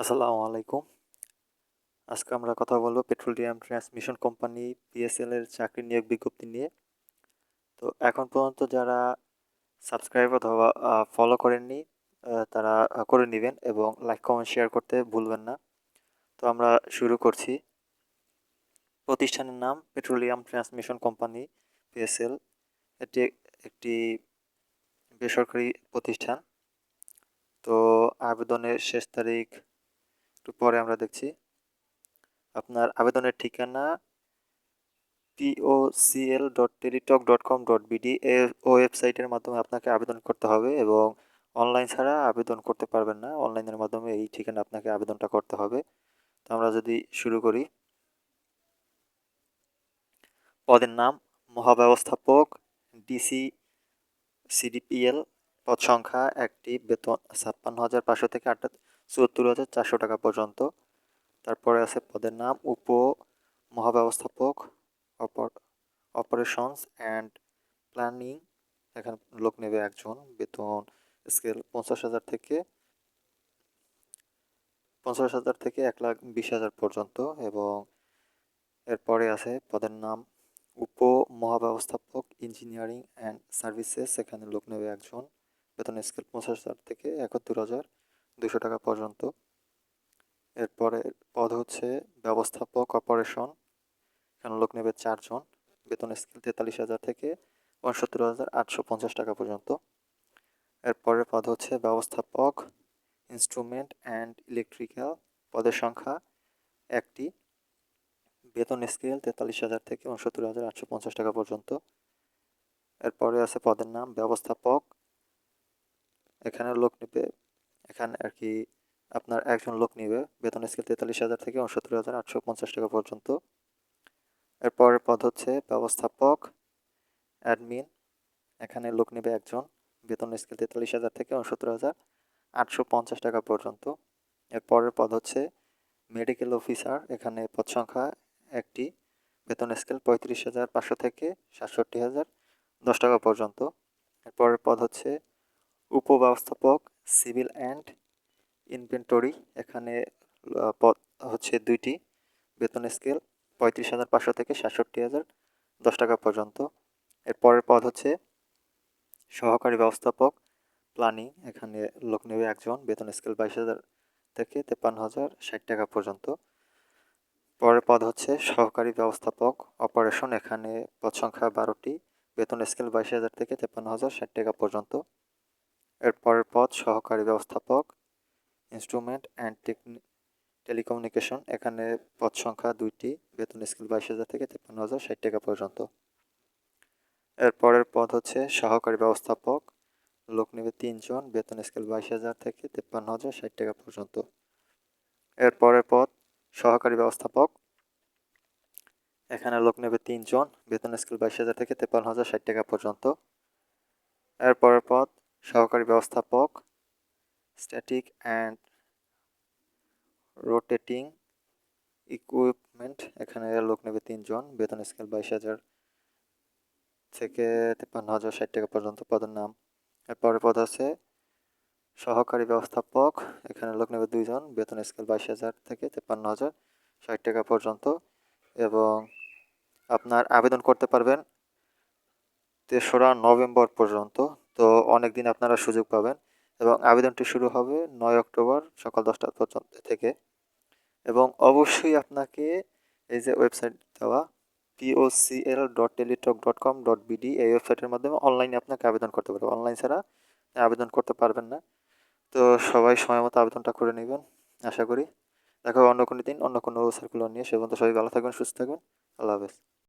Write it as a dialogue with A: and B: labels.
A: আসসালামু আলাইকুম। আজকে আমরা কথা বলব পেট্রোলিয়াম ট্রান্সমিশন কোম্পানি পিএসএল এর চাকরি নিয়োগ বিজ্ঞপ্তি নিয়ে। তো এখন পর্যন্ত যারা সাবস্ক্রাইব অথবা ফলো করেননি তারা করে নেবেন এবং লাইক কমেন্ট শেয়ার করতে ভুলবেন না। তো আমরা শুরু করছি। প্রতিষ্ঠানের নাম পেট্রোলিয়াম ট্রান্সমিশন কোম্পানি পিএসএল। এটি একটি বেসরকারি প্রতিষ্ঠান। তো আবেদনের শেষ তারিখ একটু পরে আমরা দেখছি। আপনার আবেদনের ঠিকানা POCL dot Teletalk dot com dot BD ওয়েবসাইটের মাধ্যমে আপনাকে আবেদন করতে হবে এবং অনলাইন ছাড়া আবেদন করতে পারবেন না। অনলাইনের মাধ্যমে এই ঠিকানা আপনাকে আবেদনটা করতে হবে। তো আমরা যদি শুরু করি। পদের নাম, মহাব্যবস্থাপক, ডিসি, সিডিপিএল, পদ সংখ্যা, একটি, বেতন ছাপ্পান্ন হাজার পাঁচশো থেকে আটটা চুয়াত্তর হাজার চারশো টাকা পর্যন্ত। তারপরে আছে পদের নাম, উপ মহাব্যবস্থাপক, অপর অপারেশনস অ্যান্ড প্ল্যানিং এখানে লোক নেবে একজন, বেতন স্কেল পঞ্চাশ হাজার থেকে, পঞ্চাশ হাজার থেকে এক লাখ বিশ হাজার পর্যন্ত এবং এরপরে আছে পদের নাম, উপ মহাব্যবস্থাপক ইঞ্জিনিয়ারিং অ্যান্ড সার্ভিসেস এখানে লোক নেবে একজন, বেতন স্কেল পঞ্চাশ হাজার থেকে একাত্তর হাজার। দুশো টাকা পর্যন্ত। এরপরে পদ হচ্ছে ব্যবস্থাপক অপারেশন। এখানে লোক নেবে চারজন। বেতন স্কেল তেতাল্লিশ হাজার থেকে পঁয়ষট্টি হাজার আটশো পঞ্চাশ টাকা পর্যন্ত। এরপরের পদ হচ্ছে ব্যবস্থাপক ইনস্ট্রুমেন্ট অ্যান্ড ইলেকট্রিক্যাল পদের সংখ্যা একটি। বেতন স্কেল তেতাল্লিশ হাজার থেকে উনসত্তর হাজার আটশো পঞ্চাশ টাকা পর্যন্ত। এরপরে আছে পদের নাম, ব্যবস্থাপক। এখানে লোক নেবে এখানে আর কি আপনার একজন লোক নিবে, বেতন স্কেল তেতাল্লিশ হাজার থেকে উনসত্তর হাজার আটশো পঞ্চাশ টাকা পর্যন্ত। এরপরের পদ হচ্ছে ব্যবস্থাপক অ্যাডমিন এখানে লোক নেবে একজন, বেতন স্কেল তেতাল্লিশ হাজার থেকে উনসত্তর হাজার আটশো পঞ্চাশ টাকা পর্যন্ত। এরপরের পদ হচ্ছে মেডিকেল অফিসার এখানে পদ সংখ্যা একটি, বেতন স্কেল পঁয়ত্রিশ হাজার পাঁচশো থেকে সাতষট্টি হাজার দশ টাকা পর্যন্ত। এরপরের পদ হচ্ছে উপব্যবস্থাপক, সিভিল অ্যান্ড ইনভেন্টরি, এখানে পদ হচ্ছে দুইটি। বেতন স্কেল পঁয়ত্রিশ হাজার পাঁচশো থেকে সাতষট্টি হাজার দশ টাকা পর্যন্ত। এর পরের পদ হচ্ছে সহকারী ব্যবস্থাপক, প্ল্যানিং, এখানে লোক নেবে একজন, বেতন স্কেল বাইশ হাজার থেকে তেপ্পান্ন হাজার ষাট টাকা পর্যন্ত। পরের পদ হচ্ছে সহকারী ব্যবস্থাপক, অপারেশন, এখানে পদ সংখ্যা বারোটি, বেতন স্কেল বাইশ হাজার থেকে তেপ্পান্ন হাজার ষাট টাকা পর্যন্ত। এর পরের পদ সহকারী ব্যবস্থাপক ইনস্ট্রুমেন্ট অ্যান্ড টেলিকমিউনিকেশন এখানে পদ সংখ্যা দুইটি, বেতন স্কেল বাইশ হাজার থেকে তেপ্পান্ন হাজার, ষাট টাকা পর্যন্ত। এরপরের পদ হচ্ছে সহকারী ব্যবস্থাপক, লোক নেবে তিনজন, বেতন স্কেল বাইশ হাজার থেকে তেপ্পান্ন হাজার, ষাট টাকা পর্যন্ত। এরপরের পদ সহকারী ব্যবস্থাপক, এখানে লোক নেবে তিনজন, বেতন স্কেল বাইশ হাজার থেকে তেপ্পান্ন হাজার, ষাট টাকা পর্যন্ত। এরপরের পদ সহকারী ব্যবস্থাপক স্ট্যাটিক অ্যান্ড রোটেটিং ইকুইপমেন্ট এখানে লোক নেবে তিনজন, বেতন স্কেল বাইশ হাজার থেকে তেপ্পান্ন হাজার ষাট টাকা পর্যন্ত পদের নাম। এরপরে পদ আছে সহকারী ব্যবস্থাপক, এখানে লোক নেবে দুইজন, বেতন স্কেল বাইশ হাজার থেকে তেপ্পান্ন হাজার ষাট টাকা পর্যন্ত। এবং আপনার আবেদন করতে পারবেন তেসরা নভেম্বর পর্যন্ত তো অনেক দিন আপনারা সুযোগ পাবেন এবং আবেদনটি শুরু হবে নয় অক্টোবর সকাল দশটা পর্যন্ত থেকে। এবং অবশ্যই আপনাকে এই যে ওয়েবসাইট দেওয়া POCL dot Teletalk dot com dot BD এই ওয়েবসাইটের মাধ্যমে অনলাইনে আপনাকে আবেদন করতে পারবেন অনলাইন ছাড়া আবেদন করতে পারবেন না। তো সবাই সময় মতো আবেদনটা করে নেবেন, আশা করি। দেখা অন্য কোনো দিন, অন্য কোনো সার্কুলার নিয়ে। সে পর্যন্ত সবাই ভালো থাকবেন, সুস্থ থাকবেন। আল্লাহ হাফেজ।